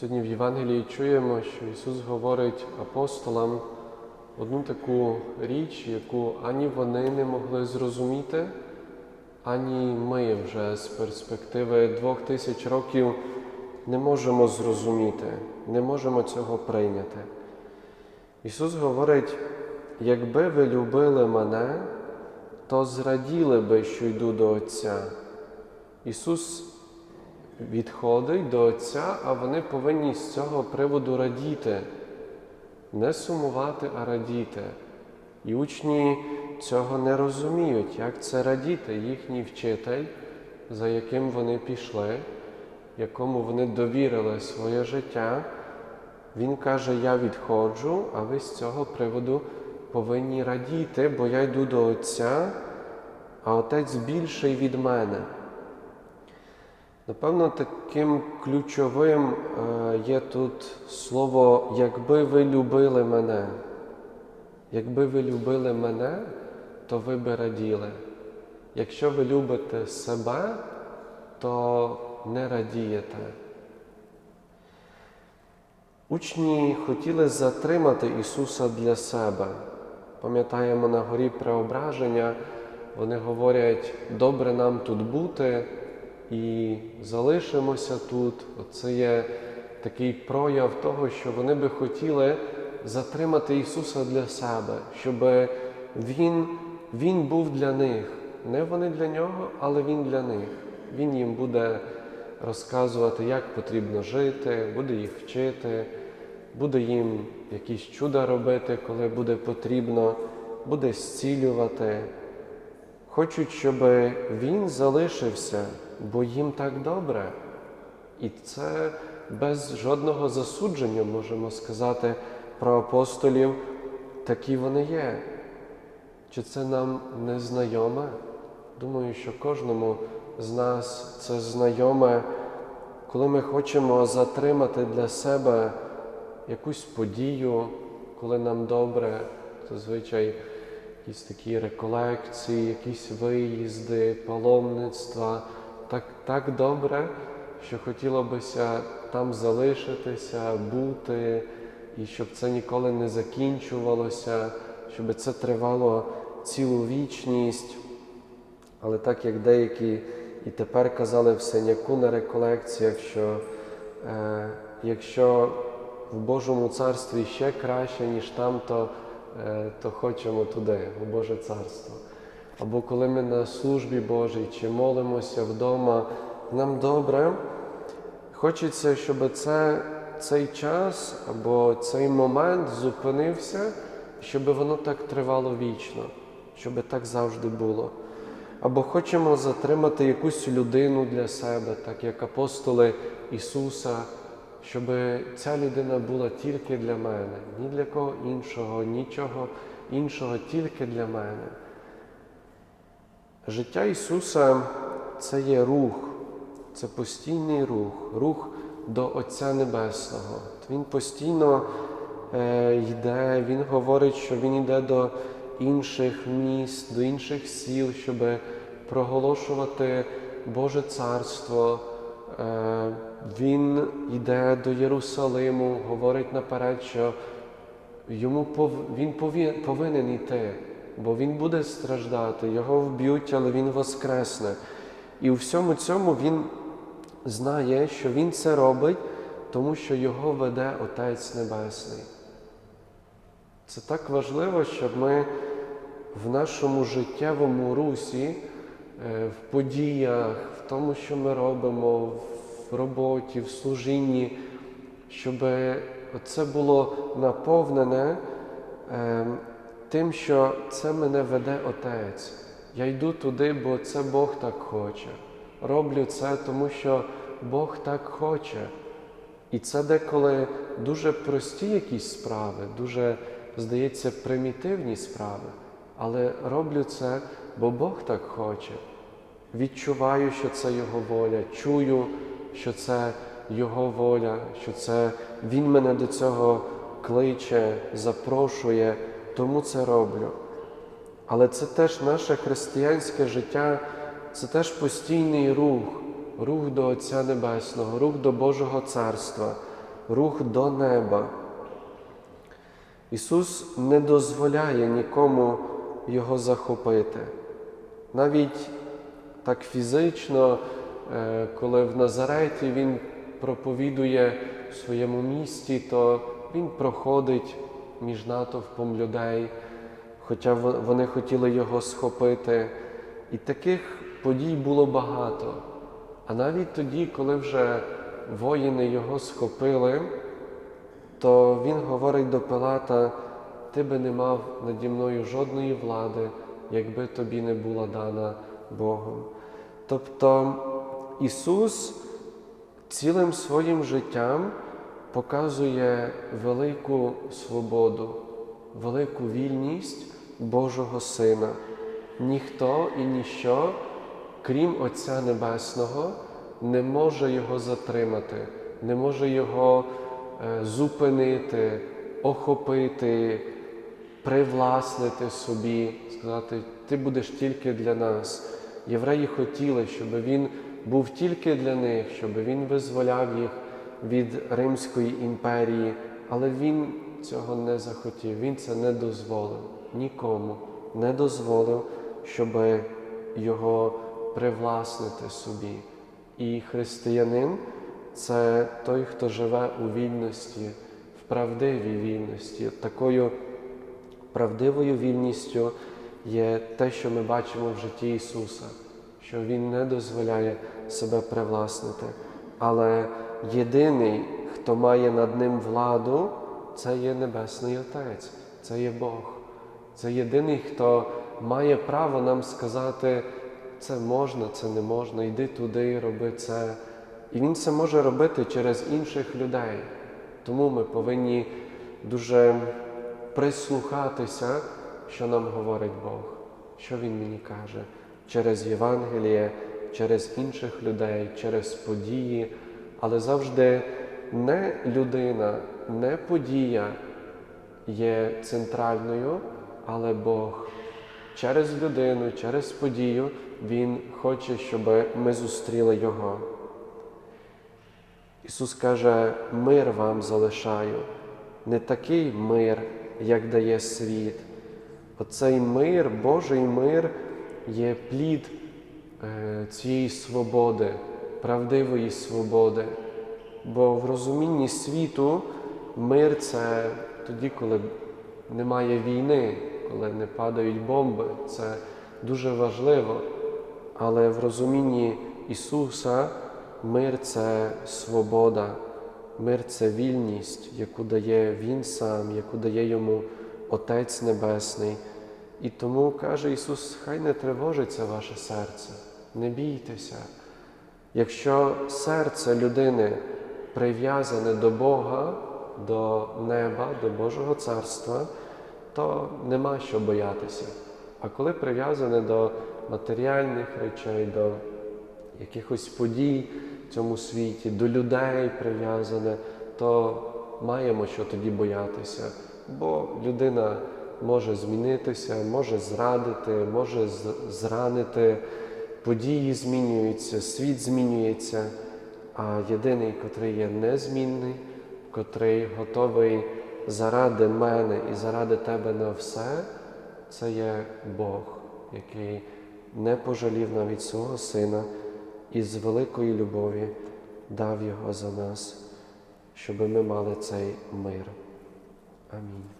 Сьогодні в Євангелії чуємо, що Ісус говорить апостолам одну таку річ, яку ані вони не могли зрозуміти, ані ми вже з перспективи двох тисяч років не можемо зрозуміти, не можемо цього прийняти. Ісус говорить, якби ви любили мене, то зраділи би, що йду до Отця. Ісус відходить до Отця, а вони повинні з цього приводу радіти, не сумувати, а радіти. І учні цього не розуміють, як це радіти. Їхній вчитель, за яким вони пішли, якому вони довірили своє життя, він каже: Я відходжу, а ви з цього приводу повинні радіти, бо я йду до Отця, а Отець більший від мене. Напевно, таким ключовим е, є тут слово, якби ви любили мене. Якби ви любили мене, то ви би раділи. Якщо ви любите себе, то не радієте. Учні хотіли затримати Ісуса для себе. Пам'ятаємо на горі преображення, вони говорять, добре нам тут бути і залишимося тут. Оце є такий прояв того, що вони би хотіли затримати Ісуса для себе, щоб Він, Він був для них. Не вони для нього, але Він для них. Він їм буде розказувати, як потрібно жити, буде їх вчити, буде їм якісь чуда робити, коли буде потрібно, буде зцілювати. Хочуть, щоб він залишився, бо їм так добре. І це без жодного засудження можемо сказати про апостолів, такі вони є. Чи це нам не знайоме? Думаю, що кожному з нас це знайоме, коли ми хочемо затримати для себе якусь подію, коли нам добре, зазвичай якісь такі реколекції, якісь виїзди, паломництва. Так, так добре, що хотіло бися там залишитися, бути, і щоб це ніколи не закінчувалося, щоб це тривало цілу вічність. Але так як деякі і тепер казали в синяку на реколекціях, що е, якщо в Божому царстві ще краще, ніж там, то, е, то хочемо туди, у Боже царство. Або коли ми на службі Божій чи молимося вдома, нам добре, хочеться, щоб це, цей час або цей момент зупинився, щоб воно так тривало вічно, щоб так завжди було. Або хочемо затримати якусь людину для себе, так як апостоли Ісуса, щоб ця людина була тільки для мене, ні для кого іншого, нічого іншого, тільки для мене. Життя Ісуса це є рух, це постійний рух, рух до Отця Небесного. Він постійно е, йде, Він говорить, що Він йде до інших міст, до інших сіл, щоб проголошувати Боже Царство. Е, він йде до Єрусалиму, говорить наперед, що йому пов... він повинен йти, бо він буде страждати, його вб'ють, але він воскресне. І у всьому цьому він знає, що він це робить, тому що його веде Отець Небесний. Це так важливо, щоб ми в нашому життєвому русі, е, в подіях, в тому, що ми робимо, в роботі, в служінні, щоб це було наповнене е, тим, що це мене веде Отець. Я йду туди, бо це Бог так хоче. Роблю це, тому що Бог так хоче. І це деколи дуже прості якісь справи, дуже, здається, примітивні справи. Але роблю це, бо Бог так хоче. Відчуваю, що це Його воля, чую, що це Його воля, що це Він мене до цього кличе, запрошує, тому це роблю. Але це теж наше християнське життя, це теж постійний рух, рух до Отця Небесного, рух до Божого Царства. рух до неба. Ісус не дозволяє нікому його захопити. Навіть так фізично, е, коли в Назареті Він проповідує в своєму місті, то Він проходить між натовпом людей, хоча вони хотіли його схопити. І таких подій було багато. А навіть тоді, коли вже воїни його схопили, то він говорить до Пилата: ти би не мав наді мною жодної влади, якби тобі не була дана Богом. Тобто Ісус цілим своїм життям показує велику свободу, велику вільність Божого Сина. Ніхто і ніщо, крім Отця Небесного, не може його затримати, не може його е, зупинити, охопити, привласнити собі, сказати, ти будеш тільки для нас. Євреї хотіли, щоб він був тільки для них, щоб він визволяв їх від Римської імперії, але він цього не захотів, він це не дозволив нікому, не дозволив, щоб його привласнити собі. І християнин це той, хто живе у вільності, в правдивій вільності. Такою правдивою вільністю є те, що ми бачимо в житті Ісуса, що Він не дозволяє себе привласнити. Але єдиний, хто має над ним владу, це є Небесний Отець, це є Бог. Це єдиний, хто має право нам сказати, це можна, це не можна, йди туди, роби це. І Він це може робити через інших людей. Тому ми повинні дуже прислухатися, що нам говорить Бог, що Він мені каже через Євангеліє, через інших людей, через події, але завжди не людина, не подія є центральною, але Бог. Через людину, через подію Він хоче, щоб ми зустріли Його. Ісус каже, мир вам залишаю, не такий мир, як дає світ. Оцей мир, Божий мир є плід е, цієї свободи, правдивої свободи. Бо в розумінні світу мир це тоді, коли немає війни, коли не падають бомби. Це дуже важливо. Але в розумінні Ісуса мир це свобода, мир це вільність, яку дає Він сам, яку дає йому Отець Небесний. І тому каже Ісус, хай не тривожиться ваше серце, не бійтеся. Якщо серце людини прив'язане до Бога, до неба, до Божого царства, то нема що боятися. А коли прив'язане до матеріальних речей, до якихось подій в цьому світі, до людей прив'язане, то маємо що тоді боятися. Бо людина може змінитися, може зрадити, може зранити, події змінюються, світ змінюється, а єдиний, котрий є незмінний, котрий готовий заради мене і заради тебе на все, це є Бог, який не пожалів навіть свого Сина і з великої любові дав Його за нас, щоб ми мали цей мир. Амінь.